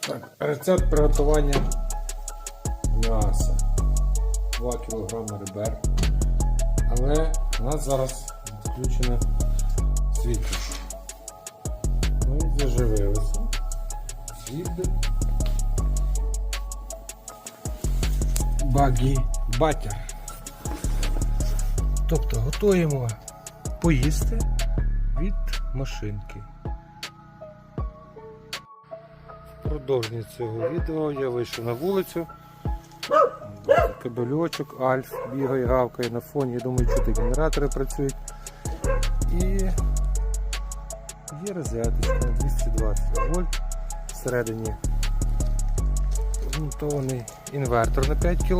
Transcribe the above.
Так, рецепт приготування м'яса. 2 кг ребер. Але у нас зараз відключено світло. Ми заживилися від багі батер. Тобто готуємо поїсти від машинки. В продовження цього відео я вийшов на вулицю. Кабельочок, Альф бігає, гавкає на фоні. Я думаю, чути генератори працюють. І є розеточка на 220 вольт. Всередині змонтований інвертор на 5 кВт.